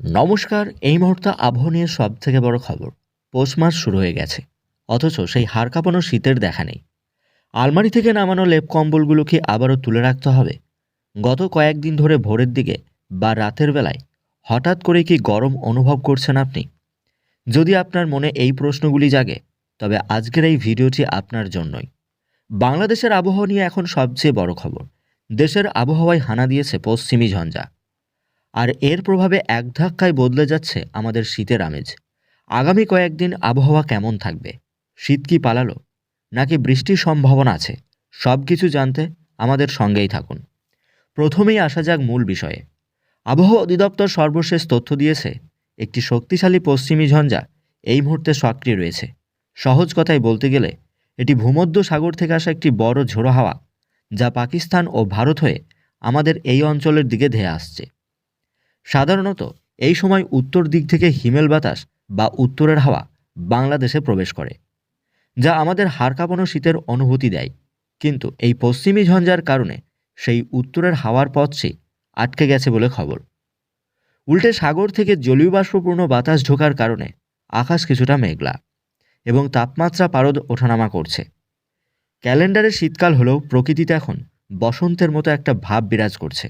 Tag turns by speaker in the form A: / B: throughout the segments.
A: নমস্কার, এই মুহূর্তে আবহাওয়া নিয়ে সব থেকে বড় খবর। পৌষ মাস শুরু হয়ে গেছে। অথচ সেই হাড় কাঁপানো শীতের দেখা নেই। আলমারি থেকে নামানো লেপ কম্বলগুলো কি আবারও তুলে রাখতে হবে। গত কয়েকদিন ধরে ভোরের দিকে বা রাতের বেলায় হঠাৎ করে কি গরম অনুভব করছেন আপনি? যদি আপনার মনে এই প্রশ্নগুলি জাগে, তবে আজকের এই ভিডিওটি আপনার জন্যই। বাংলাদেশের আবহাওয়া নিয়ে এখন সবচেয়ে বড় খবর। দেশের আবহাওয়ায় হানা দিয়েছে পশ্চিমী ঝঞ্ঝা। আর এর প্রভাবে এক ধাক্কায় বদলে যাচ্ছে আমাদের শীতের আমেজ। আগামী কয়েকদিন আবহাওয়া কেমন থাকবে? শীত কি পালালো? নাকি বৃষ্টির সম্ভাবনা আছে? সব কিছু জানতে আমাদের সঙ্গেই থাকুন। প্রথমেই আসা যাক মূল বিষয়ে। আবহাওয়া অধিদপ্তর সর্বশেষ তথ্য দিয়েছে, একটি শক্তিশালী পশ্চিমী ঝঞ্ঝা এই মুহূর্তে সক্রিয় রয়েছে। সহজ কথায় বলতে গেলে, এটি ভূমধ্য সাগর থেকে আসা একটি বড় ঝোড়ো হাওয়া, যা পাকিস্তান ও ভারত হয়ে আমাদের এই অঞ্চলের দিকে ধেয়ে আসছে। সাধারণত এই সময় উত্তর দিক থেকে হিমেল বাতাস বা উত্তরের হাওয়া বাংলাদেশে প্রবেশ করে, যা আমাদের হাড় কাঁপানো শীতের অনুভূতি দেয়। কিন্তু এই পশ্চিমী ঝঞ্ঝার কারণে সেই উত্তরের হাওয়ার পথটি আটকে গেছে বলে খবর। উল্টে সাগর থেকে জলীয় বাষ্পপূর্ণ বাতাস ঢোকার কারণে আকাশ কিছুটা মেঘলা এবং তাপমাত্রা পারদ ওঠানামা করছে। ক্যালেন্ডারে শীতকাল হলেও প্রকৃতিতে এখন বসন্তের মতো একটা ভাব বিরাজ করছে।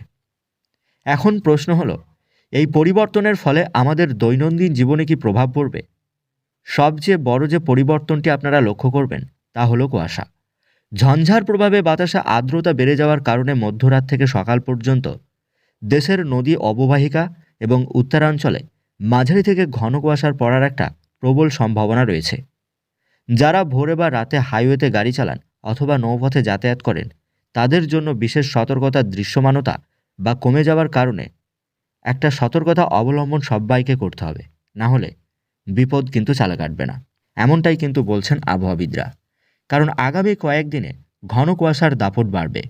A: এখন প্রশ্ন হলো এই পরিবর্তনের ফলে আমাদের দৈনন্দিন জীবনে কি প্রভাব পড়বে? সবচেয়ে বড় যে পরিবর্তনটি আপনারা লক্ষ্য করবেন, তা হলো কুয়াশা। ঝঞ্ঝার প্রভাবে বাতাসে আর্দ্রতা বেড়ে যাওয়ার কারণে মধ্যরাত থেকে সকাল পর্যন্ত দেশের নদী অববাহিকা এবং উত্তরাঞ্চলে মাঝারি থেকে ঘন কুয়াশার পড়ার একটা প্রবল সম্ভাবনা রয়েছে। যারা ভোরে বা রাতে হাইওয়েতে গাড়ি চালান অথবা নৌপথে যাতায়াত করেন, তাদের জন্য বিশেষ সতর্কতার দৃশ্যমানতা বা কমে যাওয়ার কারণে একটা সতর্কতা অবলম্বন সবাইকে করতে হবে। না হলে বিপদ কিন্তু চালা কাটবে না। এমনটাই কিন্তু বলছেন আবহাওয়াবিদরা। কারণ আগামী কয়েকদিনে ঘন কুয়াশার দাপট বাড়বে।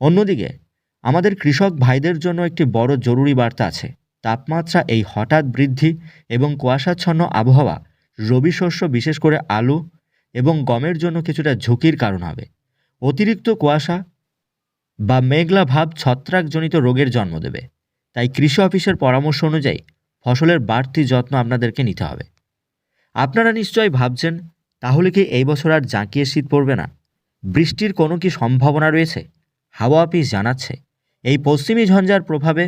A: অন্যদিকে, আমাদের কৃষক ভাইদের জন্য একটি বড় জরুরি বার্তা আছে। তাপমাত্রা এই হঠাৎ বৃদ্ধি এবং কুয়াশাচ্ছন্ন আবহাওয়া, রবি শস্য, বিশেষ করে আলু এবং গমের জন্য কিছুটা ঝুঁকির কারণ হবে। অতিরিক্ত কুয়াশা বা মেঘলা ভাব ছত্রাকজনিত রোগের জন্ম দেবে। তাই কৃষি অফিসের পরামর্শ অনুযায়ী ফসলের বাড়তি যত্ন আপনাদেরকে নিতে হবে। আপনারা নিশ্চয়ই ভাবছেন, তাহলে কি এই বছর আর জাঁকিয়ে শীত পড়বে না? বৃষ্টির কোনো কি সম্ভাবনা রয়েছে? হাওয়া অফিস জানাচ্ছে, এই পশ্চিমী ঝঞ্ঝার প্রভাবে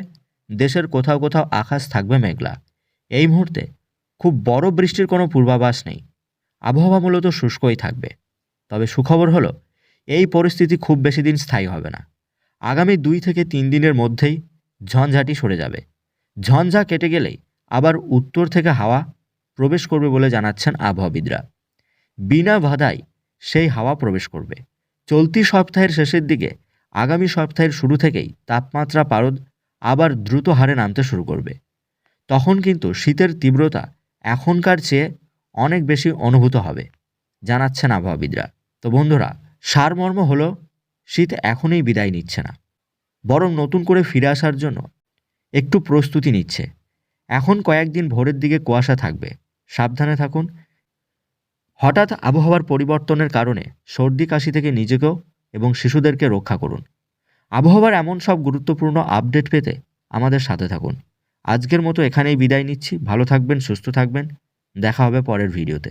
A: দেশের কোথাও কোথাও আকাশ থাকবে মেঘলা। এই মুহূর্তে খুব বড় বৃষ্টির কোনো পূর্বাভাস নেই। আবহাওয়া মূলত শুষ্কই থাকবে। তবে সুখবর হলো, এই পরিস্থিতি খুব বেশি দিন স্থায়ী হবে না। আগামী দুই থেকে তিন দিনের মধ্যেই ঝঞ্ঝাটি সরে যাবে। ঝঞ্ঝা কেটে গেলেই আবার উত্তর থেকে হাওয়া প্রবেশ করবে বলে জানাচ্ছেন আবহাওয়াবিদরা। বিনা বাধায় সেই হাওয়া প্রবেশ করবে। চলতি সপ্তাহের শেষের দিকে আগামী সপ্তাহের শুরু থেকেই তাপমাত্রা পারদ আবার দ্রুত হারে নামতে শুরু করবে। তখন কিন্তু শীতের তীব্রতা এখনকার চেয়ে অনেক বেশি অনুভূত হবে, জানাচ্ছেন আবহাওয়াবিদরা। তো বন্ধুরা, সারমর্ম হলো শীত এখনই বিদায় নিচ্ছে না। বরং নতুন করে ফিরে আসার জন্য একটু প্রস্তুতি নিচ্ছে। এখন কয়েকদিন ভোরের দিকে কুয়াশা থাকবে। সাবধানে থাকুন। হঠাৎ আবহাওয়ার পরিবর্তনের কারণে সর্দি কাশি থেকে নিজেকেও এবং শিশুদেরকে রক্ষা করুন। আবহাওয়ার এমন সব গুরুত্বপূর্ণ আপডেট পেতে আমাদের সাথে থাকুন। আজকের মতো এখানেই বিদায় নিচ্ছি। ভালো থাকবেন, সুস্থ থাকবেন। দেখা হবে পরের ভিডিওতে।